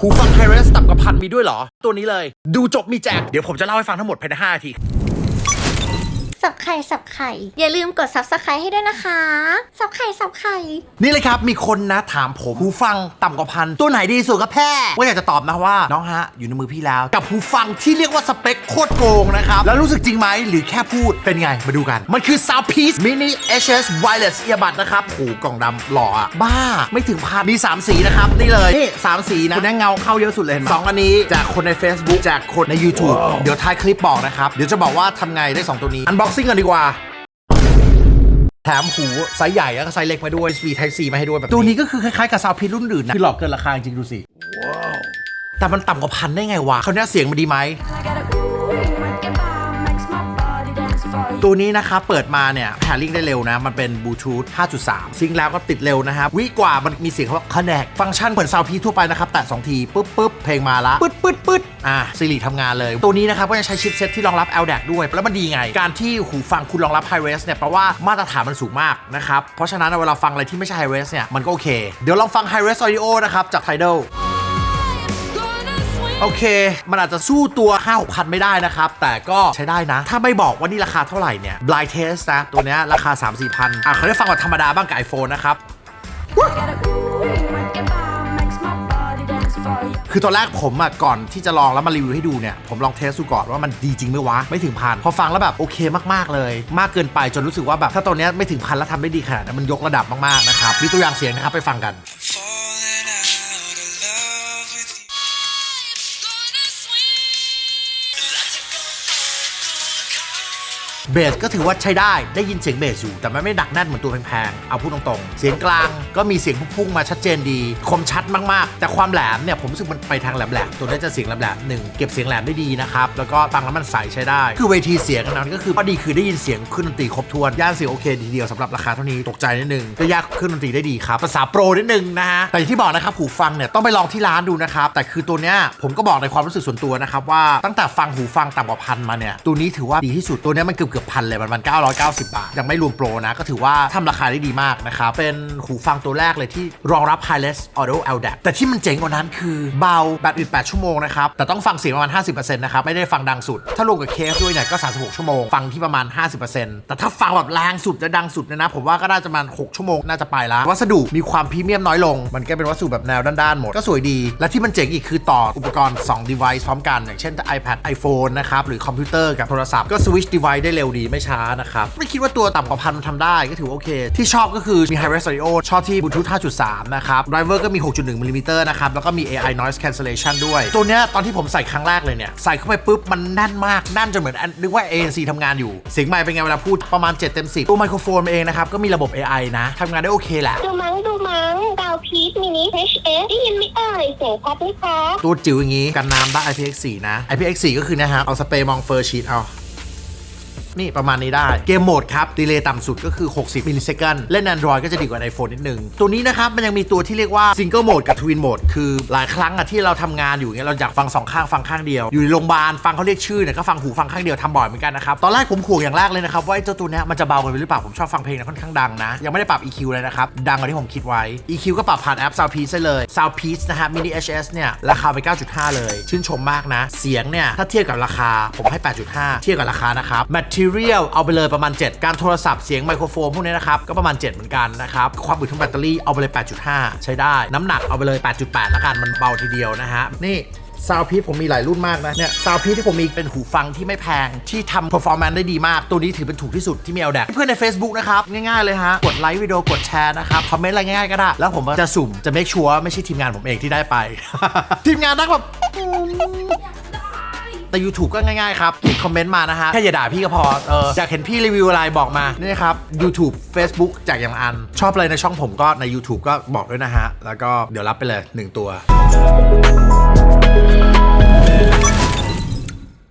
หูฟังไฮเรสตับกับพันมีด้วยเหรอ ตัวนี้เลย ดูจบมีแจก เดี๋ยวผมจะเล่าให้ฟังทั้งหมดภายใน5นาที สับไข่สับไข่ อย่าลืมกด subscribe ให้ด้วยนะคะสับไข่สับไข่ นี่เลยครับมีคนนะถามผมหูฟังต่ำกว่าพันตัวไหนดีสุดครับแพ่ว่าอยากจะตอบนะว่าน้องฮะอยู่ในมือพี่แล้ว กับหูฟังที่เรียกว่าสเปคโคตรโกงนะครับ แล้วรู้สึกจริงไหมหรือแค่พูดเป็นไงมาดูกัน มันคือ Soundpiece Mini HS Wireless Earbud นะครับหูกล่องดำหล่ออะบ้าไม่ถึงพันมี 3 สีนะครับนี่เลยนี่3สีนะคุณแนเงาเข้าเยอะสุดเลยเห็นไหมสองอันนี้จากคนใน Facebook จากคนใน YouTube เดี๋ยวท้ายคลิปบอกนะครับเดี๋ยวจะบอกว่าทำไงได้สองตัวนี้ Unboxing กันดีกว่า แถมหูไซส์ใหญ่แล้วก็ไซส์เล็กมาด้วย USB Type C มาให้ด้วยแบบตัวนี้ก็คือคล้ายๆกับซาวพีรุ่นอื่นนะคือหลอกเกินราคาจริงๆดูสิแต่มันต่ำกว่าพันได้ไงวะเขาวเนี้ยเสียงมันดีไหม ตัวนี้นะครับเปิดมาเนี่ยแพริงได้เร็วนะ มันเป็นบลูทูธ 5.3 ซิงค์แล้วก็ติดเร็วนะครับวิกว่ามันมีเสียงคำว่า connect ฟังก์ชันเหมือนซาวพีทั่วไปนะครับ แตะ2ทีปึ๊บปึ๊บเพลงมาละปึ๊ดปึ๊ดปึ๊ดอะซิริทำงานเลย ตัวนี้นะครับก็จะใช้ชิปเซ็ตที่รองรับ LDAC ด้วย แล้วมันดีไง การที่หูฟังคุณรองรับ High Res เนี่ยแปลว่ามาตรฐานมันสูงมากนะครับเพราะฉะนั้นเวลาฟังอะไรที่ไม่ใช่ High Res เนี่ยมันก็โอเคเดี๋ยวลองฟัง High Res Audio นะครับจาก Tidal โอเค มันอาจจะสู้ตัว5 6พันไม่ได้นะครับ แต่ก็ใช้ได้นะ ถ้าไม่บอกว่านี่ราคาเท่าไหร่เนี่ย blind test นะ ตัวเนี้ยราคา 3 4พันอะเขาได้ฟังแบบธรรมดาบ้างกับ iPhone นะครับคือตอนแรกผมอะก่อนที่จะลองแล้วมารีวิวให้ดูเนี่ย ผมลองเทสดูก่อนว่ามันดีจริงไหมวะ ไม่ถึงพันพอฟังแล้วแบบโอเคมากๆเลย มากเกินไปจนรู้สึกว่าแบบถ้าตัวเนี้ยไม่ถึงพันแล้วทำได้ดีขนาดนั้นมันยกระดับมากๆนะครับมีตัวอย่างเสียงนะครับไปฟังกัน เบสก็ถือว่าใช้ได้ได้ยินเสียงเบสอยู่ แต่มันไม่หนักแน่นเหมือนตัวแพงๆเอาพูดตรงๆ เสียงกลางก็มีเสียงพุ่งมาชัดเจนดีคมชัดมากๆ แต่ความแหลมเนี่ยผมรู้สึกมันไปทางแหลมๆตัวนี้จะเสียงแหลมๆหนึ่งเก็บเสียงแหลมได้ดีนะครับแล้วก็ฟังแล้วมันใสใช้ได้ คือเวทีเสียงนั้นก็คือข้อดีคือได้ยินเสียงขึ้นดนตรีครบถ้วนย่านเสียงโอเคทีเดียวสำหรับราคาเท่านี้ตกใจนิดนึงก็ยากขึ้นดนตรีได้ดีครับภาษาโปรนิดนึงนะฮะแต่อย่างที่บอกนะครับหูฟังเนี่ยต้องไปลองที่ร้านดูนะครับแต่คือตัวเนี้ยผมก็บอกในความรู้สึกส่วนตัวนะครับว่าตั้งแต่ฟังหูฟังต่ำกว่าพันมาเนี่ยตัวนี้ถือว่าดีที่สุดตัวเนี้ยมันเกือบกือบพันเลยมันมัน990 บาท ยังไม่รวมโปรนะ ก็ถือว่าทำราคาได้ดีมากนะครับ เป็นหูฟังตัวแรกเลยที่รองรับ Hi-Res Audio LDAC แต่ที่มันเจ๋งกว่านั้นคือเบาแบตอึด8ชั่วโมงนะครับ แต่ต้องฟังเสียงประมาณ 50%นะครับ ไม่ได้ฟังดังสุด ถ้ารวมกับเคสด้วยเนี่ยก็ 36 ชั่วโมง ฟังที่ประมาณ 50%แต่ถ้าฟังแบบแรงสุดและดังสุดเนี่ยนะ ผมว่าก็น่าจะประมาณ 6 ชั่วโมงน่าจะไปแล้ววัสดุมีความพรีเมียมน้อยลง มันก็เป็นวัสดุแบบแนวด้านๆหมดก็สวยดี และที่มันเจ๋งอีกคือต่ออุปกรณ์2 device พร้อมกันอย่างเช่น iPad iPhone นะครับหรือคอมพิวเตอร์กับโทรศัพท์ก็สวิช์ device ได้เร็วดีไม่ช้านะครับ ไม่คิดว่าตัวต่ำกว่าพันมันทำได้ก็ถือว่าโอเค ที่ชอบก็คือมี Hi-Res Audio ชอบที่ Bluetooth 5.3 นะครับ driver ก็มี 6.1มิลลิเมตรนะครับ แล้วก็มี AI noise cancellation ด้วย ตัวเนี้ยตอนที่ผมใส่ครั้งแรกเลยเนี่ย ใส่เข้าไปปุ๊บ มันแน่นมาก แน่นจนเหมือนอันนึกว่า ANC ทำงานอยู่ เสียงไมค์เป็นไงเวลาพูดประมาณ 7 เต็ม 10 ตัวไมโครโฟนเองนะครับก็มีระบบ AI นะทำงานได้โอเคแหละดูมั้งดูมั้งดาวพีชมินิ HS ได้ยินไหมเอ่ยเสียงชัดไหมคะตัวจิ๋วอย่างนี้กันน้ำได้ IPX4 นะ IPX4 ก็คือนะครับเอาสเปรย์มองเฟอร์ชีตเอา นี่ประมาณนี้ได้ เกมโหมดครับ ดีเลย์ต่ำสุดก็คือ 60มิลลิเซคันเล่น Android ก็จะดีกว่า iPhone นิดนึง ตัวนี้นะครับ มันยังมีตัวที่เรียกว่า Single Mode กับ Twin Mode คือหลายครั้งอะที่เราทำงานอยู่เงี้ยเราอยากฟังสองข้างฟังข้างเดียว อยู่ในโรงพยาบาลฟังเขาเรียกชื่อเนี่ยก็ฟังหูฟังข้างเดียวทำบ่อยเหมือนกันนะครับ ตอนแรกผมห่วงอย่างแรกเลยนะครับว่าเจ้าตัวเนี้ยมันจะเบาไปหรือเปล่าผมชอบฟังเพลงนะค่อนข้างดังนะยังไม่ได้ปรับ EQ เลยนะครับดังกว่าที่ผมคิดไว้ EQ ก็ปรับผ่านแอป Soundpiece ได้เลย Soundpiece นะฮะ Mini HS เนี่ยราคาไป 9.5 เลย ชื่นชมมากนะ เสียงเนี่ยถ้าเทียบกับราคาผมให้ 8.5 เทียบกับราคานะครับ Material เอาไปเลยประมาณ 7 การโทรศัพท์เสียงไมโครโฟนพวกนี้นะครับ ก็ประมาณ 7 เหมือนกันนะครับ ความอึดของแบตเตอรี่เอาไปเลย 8.5 ใช้ได้ น้ำหนักเอาไปเลย 8.8 แล้วกันมันเบาทีเดียวนะฮะนี่ซาวพีผมมีหลายรุ่นมากนะ เนี่ยซาวพีที่ผมมีเป็นหูฟังที่ไม่แพง ที่ทำ performance ได้ดีมาก ตัวนี้ถือเป็นถูกที่สุดที่มี LDAC เพื่อนใน Facebook นะครับ ง่ายๆเลยฮะ กดไลค์วิดีโอกดแชร์นะครับ คอมเมนต์อะไรง่ายๆก็ได้ แล้วผมจะสุ่มจะ make sure ว่าไม่ใช่ทีมงานผมเองที่ได้ไป ทีมงานนั่งแบบ แต่ YouTube ก็ง่ายๆครับเขียนคอมเมนต์มานะฮะแค่อย่าด่าพี่ก็พอเอออยากเห็นพี่รีวิวอะไรบอกมานี่ครับ YouTube Facebook จากอย่างละอัน ชอบอะไรในช่องผมก็ใน YouTube ก็บอกด้วยนะฮะแล้วก็เดี๋ยวรับไปเลย 1 ตัว